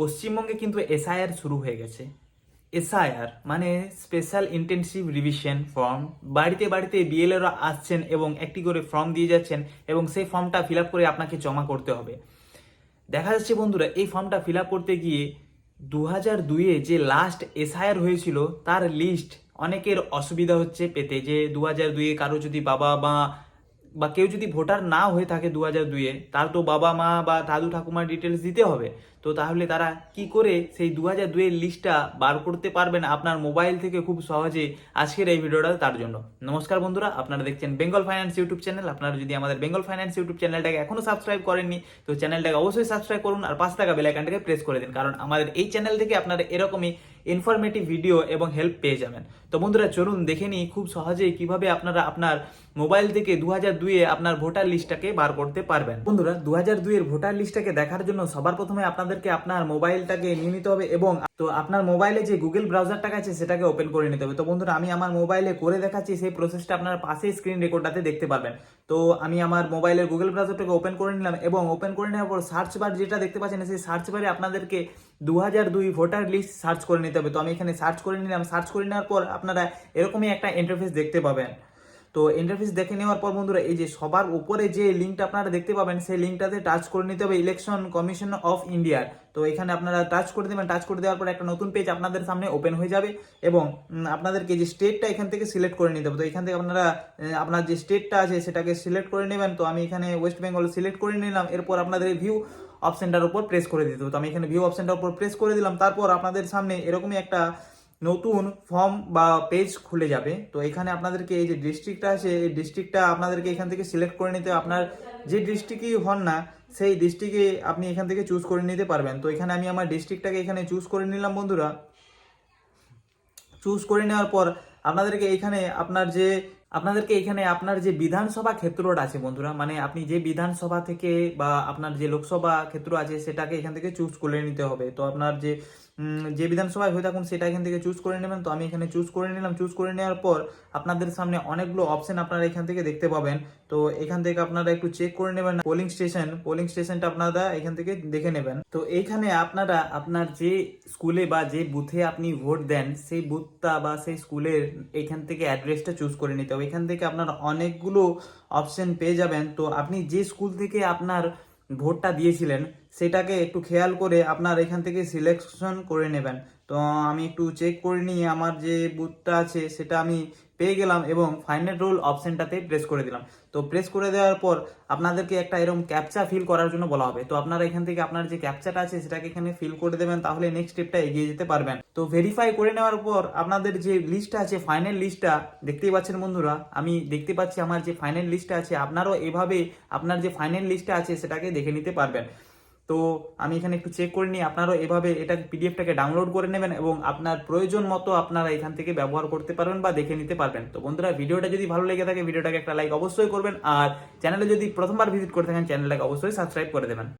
পশ্চিমবঙ্গে কিন্তু এসআইআর শুরু হয়ে গেছে। এসআইআর মানে স্পেশাল ইন্টেনসিভ রিভিশন ফর্ম বাড়িতে বাড়িতে বিএলএরা আসছেন এবং একটি করে ফর্ম দিয়ে যাচ্ছেন এবং সেই ফর্মটা ফিল করে আপনাকে জমা করতে হবে। দেখা যাচ্ছে বন্ধুরা, এই ফর্মটা ফিল করতে গিয়ে দু হাজার দুইয়ে যে লাস্ট এসআইআর হয়েছিল, তার লিস্ট অনেকের অসুবিধা হচ্ছে পেতে। যে দু হাজার দুইয়ে কারও যদি বাবা মা বা কেউ যদি ভোটার না হয়ে থাকে দু হাজার দুইয়ে তার তো বাবা মা বা দাদু ঠাকুমার ডিটেলস দিতে হবে। তো তাহলে তারা কি করে সেই দু হাজার দুইয়ের লিস্টটা বার করতে পারবেন আপনার মোবাইল থেকে খুব সহজে আজকের এই ভিডিওটা তার জন্য। নমস্কার বন্ধুরা, আপনারা দেখছেন বেঙ্গল ফাইন্যান্স ইউটিউব চ্যানেল আপনারা যদি আমাদের বেঙ্গল ফাইন্যান্স ইউটিউব চ্যানেলটাকে এখনও সাবস্ক্রাইব করেননি, তো চ্যানেলটাকে অবশ্যই সাবস্ক্রাইব করুন আর পাঁচ টাকা বেলাইকানটাকে প্রেস করে দিন, কারণ আমাদের এই চ্যানেল থেকে আপনারা এরকমই ইনফরমেটিভ ভিডিও এবং হেল্প পেয়ে যাবেন। তো বন্ধুরা, চলুন দেখে নিই খুব সহজেই কীভাবে আপনারা আপনার মোবাইল থেকে দু হাজার দুইয়ে আপনার ভোটার লিস্টটাকে বার করতে পারবেন। বন্ধুরা দু হাজার দুইয়ের ভোটার লিস্টটাকে দেখার জন্য সবার প্রথমে আপনাদেরকে আপনার মোবাইলটাকে নিয়ে নিতে হবে এবং তো আপনার মোবাইলে যে গুগল ব্রাউজারটা আছে সেটাকে ওপেন করে নিতে হবে। তো বন্ধুরা, আমি আমার মোবাইলে করে দেখাচ্ছি, সেই প্রসেসটা আপনার পাশে স্ক্রিন রেকর্ডটাতে দেখতে পারবেন। তো আমি আমার মোবাইলের গুগল ব্রাউজারটাকে ওপেন করে নিলাম এবং ওপেন করে নেওয়ার পর সার্চ বার যেটা দেখতে পাচ্ছেন, সেই সার্চ বারে আপনাদেরকে দু হাজার দুই ভোটার লিস্ট সার্চ করে নিতে হবে। তো আমি এখানে সার্চ করে নিলাম। সার্চ করে নেওয়ার পর আপনারা এরকমই একটা ইন্টারফেস দেখতে পাবেন। তো ইন্টারফেস দেখে নেওয়ার পর বন্ধুরা, এই যে সবার উপরে যে লিঙ্কটা আপনারা দেখতে পাবেন, সেই লিঙ্কটাতে টাচ করে নিতে হবে ইলেকশন কমিশন অফ ইন্ডিয়ার তো এখানে আপনারা টাচ করে দেবেন টাচ করে দেওয়ার পর একটা নতুন পেজ আপনাদের সামনে ওপেন হয়ে যাবে এবং আপনাদেরকে যে স্টেটটা এখান থেকে সিলেক্ট করে নিতে হবে, তো এখান থেকে আপনারা আপনার যে স্টেটটা আছে সেটাকে সিলেক্ট করে নেবেন। তো আমি এখানে ওয়েস্ট বেঙ্গল সিলেক্ট করে নিলাম, এরপর আপনাদের ভিউ অপশনটার উপর প্রেস করে দিতে হবে। তো আমি এখানে ভিউ অপশনটার উপর প্রেস করে দিলাম, তারপর আপনাদের সামনে এরকমই একটা নতুন ফর্ম বা পেজ খুলে যাবে। তো এখানে আপনাদেরকে এই যে ডিস্ট্রিক্টটা আছে, এই ডিস্ট্রিক্টটা আপনাদেরকে এখান থেকে সিলেক্ট করে নিতে আপনার যে ডিস্ট্রিক্টই হন না, সেই ডিস্ট্রিক্টে আপনি এখান থেকে চুজ করে নিতে পারবেন। তো এখানে আমি আমার ডিস্ট্রিক্টটাকে এখানে চুজ করে নিলাম, বন্ধুরা। চুজ করে নেওয়ার পর আপনাদেরকে এখানে আপনার যে আপনাদেরকে এখানে আপনার যে বিধানসভা ক্ষেত্রটা আছে বন্ধুরা মানে আপনি যে বিধানসভা থেকে বা আপনার যে লোকসভা ক্ষেত্র আছে সেটাকে এখান থেকে চুজ করে নিতে হবে। তো আপনার যে যে বিধানসভায় হয়ে থাকুন সেটা এখান থেকে চুজ করে নেবেন। তো আমি এখানে চুজ করে নিলাম। চুজ করে নেওয়ার পর আপনাদের সামনে অনেকগুলো অপশন আপনারা এখান থেকে দেখতে পাবেন। তো এখান থেকে আপনারা একটু চেক করে নেবেন। পোলিং স্টেশন পোলিং স্টেশনটা আপনারা এখান থেকে দেখে নেবেন। তো এইখানে আপনারা আপনার যে স্কুলে বা যে বুথে আপনি ভোট দেন, সেই বুথটা বা সেই স্কুলের এখান থেকে অ্যাড্রেসটা চুজ করে নিতে হবে। এখান থেকে আপনার অনেকগুলো অপশন পেয়ে যাবেন। তো আপনি যে স্কুল থেকে আপনার ভোটটা দিয়েছিলেন, সেটাকে একটু খেয়াল করে আপনার এখান থেকে সিলেকশন করে নেবেন। তো আমি একটু চেক করে নিই, আমার যে বুথটা আছে, সেটা আমি পেয়ে গেলাম এবং ফাইনাল রোল অপশনটাতে প্রেস করে দিলাম। তো প্রেস করে দেওয়ার পর আপনাদেরকে একটা এরকম ক্যাপচা ফিল করার জন্য বলা হবে। তো আপনারা এখান থেকে আপনার যে ক্যাপচাটা আছে সেটাকে এখানে ফিল করে দেবেন, তাহলে নেক্সট স্টেপটা এগিয়ে যেতে পারবেন। তো ভেরিফাই করে নেওয়ার পর আপনাদের যে লিস্টটা আছে ফাইনাল লিস্টটা দেখতেই পাচ্ছেন বন্ধুরা, আমি দেখতে পাচ্ছি আমার যে ফাইনাল লিস্টটা আছে, আপনারাও এভাবে আপনার যে ফাইনাল লিস্টটা আছে, সেটাকে দেখে নিতে পারবেন। তো আমি এখানে একটু চেক করে নিই, আপনারাও এভাবে এটা পিডিএফটাকে ডাউনলোড করে নেবেন এবং আপনার প্রয়োজন মতো আপনারা এখান থেকে ব্যবহার করতে পারবেন বা দেখে নিতে পারবেন। তো বন্ধুরা, ভিডিওটা যদি ভালো লেগে থাকে, ভিডিওটাকে একটা লাইক অবশ্যই করবেন আর চ্যানেলে যদি প্রথমবার ভিজিট করে থাকেন চ্যানেলটাকে অবশ্যই সাবস্ক্রাইব করে দেবেন।